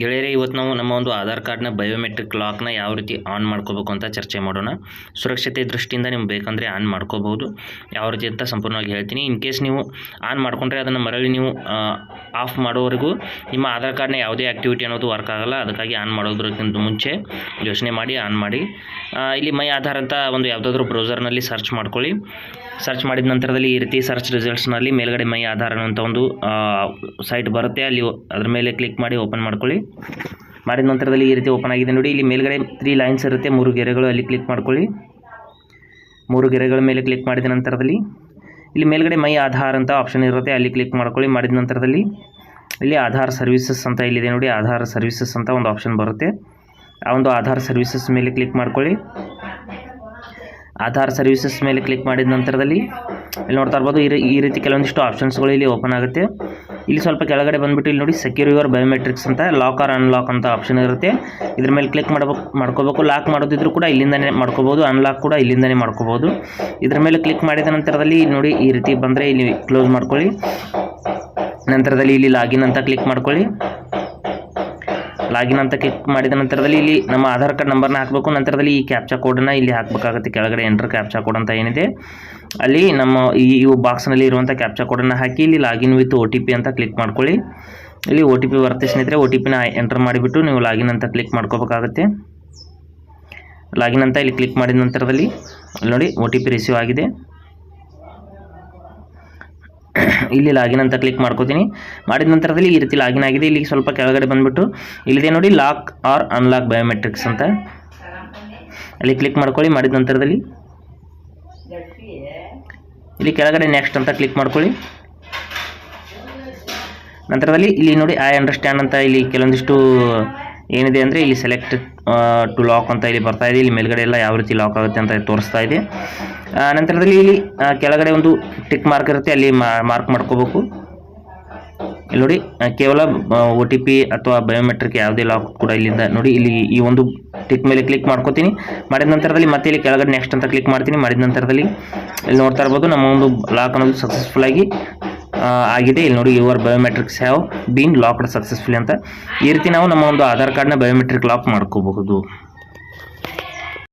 ಗೆಳೆಯರೇ, ಇವತ್ತು ನಾವು ನಮ್ಮ ಒಂದು ಆಧಾರ್ ಕಾರ್ಡ್ನ ಬಯೋಮೆಟ್ರಿಕ್ ಲಾಕ್ನ ಯಾವ ರೀತಿ ಆನ್ ಮಾಡ್ಕೋಬೇಕು ಅಂತ ಚರ್ಚೆ ಮಾಡೋಣ. ಸುರಕ್ಷತೆ ದೃಷ್ಟಿಯಿಂದ ನಿಮ್ಗೆ ಬೇಕಂದರೆ ಆನ್ ಮಾಡ್ಕೋಬೋದು ಯಾವ ರೀತಿ ಅಂತ ಸಂಪೂರ್ಣವಾಗಿ ಹೇಳ್ತೀನಿ. ಇನ್ ಕೇಸ್ ನೀವು ಆನ್ ಮಾಡಿಕೊಂಡ್ರೆ ಅದನ್ನು ಮರಳಿ ನೀವು ಆಫ್ ಮಾಡೋವರೆಗೂ ನಿಮ್ಮ ಆಧಾರ್ ಕಾರ್ಡ್ನ ಯಾವುದೇ ಆ್ಯಕ್ಟಿವಿಟಿ ಅನ್ನೋದು ವರ್ಕ್ ಆಗೋಲ್ಲ. ಅದಕ್ಕಾಗಿ ಆನ್ ಮಾಡೋದ್ರಕ್ಕಿಂತ ಮುಂಚೆ ಯೋಚನೆ ಮಾಡಿ, ಆನ್ ಮಾಡಿ. ಇಲ್ಲಿ ಮೈ ಆಧಾರ್ ಅಂತ ಒಂದು ಯಾವುದಾದ್ರೂ ಬ್ರೌಸರ್ನಲ್ಲಿ ಸರ್ಚ್ ಮಾಡ್ಕೊಳ್ಳಿ. ಸರ್ಚ್ ಮಾಡಿದ ನಂತರದಲ್ಲಿ ಈ ರೀತಿ ಸರ್ಚ್ ರಿಸಲ್ಟ್ಸ್ನಲ್ಲಿ ಮೇಲ್ಗಡೆ ಮೈ ಆಧಾರ ಅಂತ ಒಂದು ಸೈಟ್ ಬರುತ್ತೆ. ಅಲ್ಲಿ ಅದ್ರ ಮೇಲೆ ಕ್ಲಿಕ್ ಮಾಡಿ ಓಪನ್ ಮಾಡ್ಕೊಳ್ಳಿ. ಮಾಡಿದ ನಂತರದಲ್ಲಿ ಈ ರೀತಿ ಓಪನ್ ಆಗಿದೆ ನೋಡಿ. ಇಲ್ಲಿ ಮೇಲ್ಗಡೆ ತ್ರೀ ಲೈನ್ಸ್ ಇರುತ್ತೆ. ಮೂರು ಗೆರೆಗಳು ಅಲ್ಲಿ ಕ್ಲಿಕ್ ಮಾಡ್ಕೊಳ್ಳಿ. ಮೂರು ಗೆರೆಗಳ ಮೇಲೆ ಕ್ಲಿಕ್ ಮಾಡಿದ ನಂತರದಲ್ಲಿ ಇಲ್ಲಿ ಮೇಲ್ಗಡೆ ಮೈ ಆಧಾರ್ ಅಂತ ಆಪ್ಷನ್ ಇರುತ್ತೆ. ಅಲ್ಲಿ ಕ್ಲಿಕ್ ಮಾಡ್ಕೊಳ್ಳಿ. ಮಾಡಿದ ನಂತರದಲ್ಲಿ ಇಲ್ಲಿ ಆಧಾರ್ ಸರ್ವಿಸಸ್ ಅಂತ ಇಲ್ಲಿದೆ ನೋಡಿ. ಆಧಾರ್ ಸರ್ವಿಸಸ್ ಅಂತ ಒಂದು ಆಪ್ಷನ್ ಬರುತ್ತೆ. ಆ ಒಂದು ಆಧಾರ್ ಸರ್ವಿಸಸ್ ಮೇಲೆ ಕ್ಲಿಕ್ ಮಾಡ್ಕೊಳ್ಳಿ. ಆಧಾರ್ ಸರ್ವಿಸಸ್ ಮೇಲೆ ಕ್ಲಿಕ್ ಮಾಡಿದ ನಂತರದಲ್ಲಿ ಇಲ್ಲಿ ನೋಡ್ತಾ ಇರ್ಬೋದು, ಈ ರೀತಿ ಕೆಲವೊಂದಿಷ್ಟು ಆಪ್ಷನ್ಸ್ಗಳು ಇಲ್ಲಿ ಓಪನ್ ಆಗುತ್ತೆ. ಇಲ್ಲಿ ಸ್ವಲ್ಪ ಕೆಳಗಡೆ ಬಂದ್ಬಿಟ್ಟು ಇಲ್ಲಿ ನೋಡಿ ಸೆಕ್ಯೂರ್ ಯುವರ್ ಬಯೋಮೆಟ್ರಿಕ್ಸ್ ಅಂತ ಲಾಕ್ ಆರ್ ಅನ್ಲಾಕ್ ಅಂತ ಆಪ್ಷನ್ ಇರುತ್ತೆ. ಇದ್ರ ಮೇಲೆ ಕ್ಲಿಕ್ ಮಾಡಬೇಕು ಮಾಡ್ಕೋಬೇಕು. ಲಾಕ್ ಮಾಡೋದಿದ್ರು ಕೂಡ ಇಲ್ಲಿಂದನೇ ಮಾಡ್ಕೋಬೋದು. ಅನ್ಲಾಕ್ ಕೂಡ ಇಲ್ಲಿಂದನೇ ಮಾಡ್ಕೋಬೋದು. ಇದ್ರ ಮೇಲೆ ಕ್ಲಿಕ್ ಮಾಡಿದ ನಂತರದಲ್ಲಿ ನೋಡಿ ಈ ರೀತಿ ಬಂದರೆ ಇಲ್ಲಿ ಕ್ಲೋಸ್ ಮಾಡ್ಕೊಳ್ಳಿ. ನಂತರದಲ್ಲಿ ಇಲ್ಲಿ ಲಾಗಿನ್ ಅಂತ ಕ್ಲಿಕ್ ಮಾಡ್ಕೊಳ್ಳಿ. ಲಾಗಿನ್ ಅಂತ ಕ್ಲಿಕ್ ಮಾಡಿದ ನಂತರದಲ್ಲಿ ಇಲ್ಲಿ ನಮ್ಮ ಆಧಾರ್ ಕಾರ್ಡ್ ನಂಬರ್ನ ಹಾಕಬೇಕು. ನಂತರದಲ್ಲಿ ಈ ಕ್ಯಾಪ್ಚಾ ಕೋಡನ್ನು ಇಲ್ಲಿ ಹಾಕಬೇಕಾಗುತ್ತೆ. ಕೆಳಗಡೆ ಎಂಟರ್ ಕ್ಯಾಪ್ಚಾ ಕೋಡ್ ಅಂತ ಏನಿದೆ. ಅಲ್ಲಿ ನಮ್ಮ ಈ ಬಾಕ್ಸ್ನಲ್ಲಿ ಇರುವಂಥ ಕ್ಯಾಪ್ಚಾ ಕೋಡನ್ನು ಹಾಕಿ ಇಲ್ಲಿ ಲಾಗಿನ್ ವಿತ್ ಓ ಅಂತ ಕ್ಲಿಕ್ ಮಾಡ್ಕೊಳ್ಳಿ. ಇಲ್ಲಿ ಓ ಟಿ ಪಿ ಬರುತ್ತೆ ಸ್ನೇಹಿತರೆ ಒ ಟಿ ಪಿನ ಎಂಟರ್ ಮಾಡಿಬಿಟ್ಟು ನೀವು ಲಾಗಿನ್ ಅಂತ ಕ್ಲಿಕ್ ಮಾಡ್ಕೋಬೇಕಾಗುತ್ತೆ. ಲಾಗಿನ್ ಅಂತ ಇಲ್ಲಿ ಕ್ಲಿಕ್ ಮಾಡಿದ ನಂತರದಲ್ಲಿ ನೋಡಿ ಓ ಟಿ ಪಿ ರಿಸೀವ್ ಆಗಿದೆ. ಇಲ್ಲಿ ಲಾಗಿನ್ ಅಂತ ಕ್ಲಿಕ್ ಮಾಡ್ಕೋತೀನಿ. ಮಾಡಿದ ನಂತರದಲ್ಲಿ ಈ ರೀತಿ ಲಾಗಿನ್ ಆಗಿದೆ. ಇಲ್ಲಿ ಸ್ವಲ್ಪ ಕೆಳಗಡೆ ಬಂದುಬಿಟ್ಟು ಇಲ್ಲಿದೆ ನೋಡಿ ಲಾಕ್ ಆರ್ ಅನ್ಲಾಕ್ ಬಯೋಮೆಟ್ರಿಕ್ಸ್ ಅಂತ. ಅಲ್ಲಿ ಕ್ಲಿಕ್ ಮಾಡ್ಕೊಳ್ಳಿ. ಮಾಡಿದ ನಂತರದಲ್ಲಿ ಇಲ್ಲಿ ಕೆಳಗಡೆ ನೆಕ್ಸ್ಟ್ ಅಂತ ಕ್ಲಿಕ್ ಮಾಡ್ಕೊಳ್ಳಿ. ನಂತರದಲ್ಲಿ ಇಲ್ಲಿ ನೋಡಿ ಐ ಅಂಡರ್ಸ್ಟ್ಯಾಂಡ್ ಅಂತ ಇಲ್ಲಿ ಕೆಲವೊಂದಿಷ್ಟು ಏನಿದೆ ಅಂದರೆ ಇಲ್ಲಿ ಸೆಲೆಕ್ಟ್ ಟು ಲಾಕ್ ಅಂತ ಇಲ್ಲಿ ಬರ್ತಾ ಇದೆ. ಇಲ್ಲಿ ಮೇಲ್ಗಡೆ ಎಲ್ಲ ಯಾವ ರೀತಿ ಲಾಕ್ ಆಗುತ್ತೆ ಅಂತ ತೋರಿಸ್ತಾ ಇದೆ. ನಂತರದಲ್ಲಿ ಇಲ್ಲಿ ಕೆಳಗಡೆ ಒಂದು ಟಿಕ್ ಮಾರ್ಕ್ ಇರುತ್ತೆ. ಅಲ್ಲಿ ಮಾರ್ಕ್ ಮಾಡ್ಕೋಬೇಕು. ಇಲ್ಲಿ ನೋಡಿ ಕೇವಲ ಒ ಟಿ ಪಿ ಅಥವಾ ಬಯೋಮೆಟ್ರಿಕ್ ಯಾವುದೇ ಲಾಕ್ ಕೂಡ ಇಲ್ಲಿಂದ ನೋಡಿ, ಇಲ್ಲಿ ಈ ಒಂದು ಟಿಕ್ ಮೇಲೆ ಕ್ಲಿಕ್ ಮಾಡ್ಕೋತೀನಿ. ಮಾಡಿದ ನಂತರದಲ್ಲಿ ಮತ್ತೆ ಇಲ್ಲಿ ಕೆಳಗಡೆ ನೆಕ್ಸ್ಟ್ ಅಂತ ಕ್ಲಿಕ್ ಮಾಡ್ತೀನಿ. ಮಾಡಿದ ನಂತರದಲ್ಲಿ ಇಲ್ಲಿ ನೋಡ್ತಾ ಇರ್ಬೋದು, ನಮ್ಮ ಒಂದು ಲಾಕ್ ಅನ್ನೋದು ಸಕ್ಸಸ್ಫುಲ್ ಆಗಿ ಆಗಿದೆ. ಇಲ್ಲಿ ನೋಡಿ your biometrics have been locked successfully ಅಂತ. ಈ ರೀತಿ ನಾವು ನಮ್ಮ ಒಂದು ಆಧಾರ್ ಕಾರ್ಡ್ನ ಬಯೋಮೆಟ್ರಿಕ್ ಲಾಕ್ ಮಾಡ್ಕೋಬಹುದು.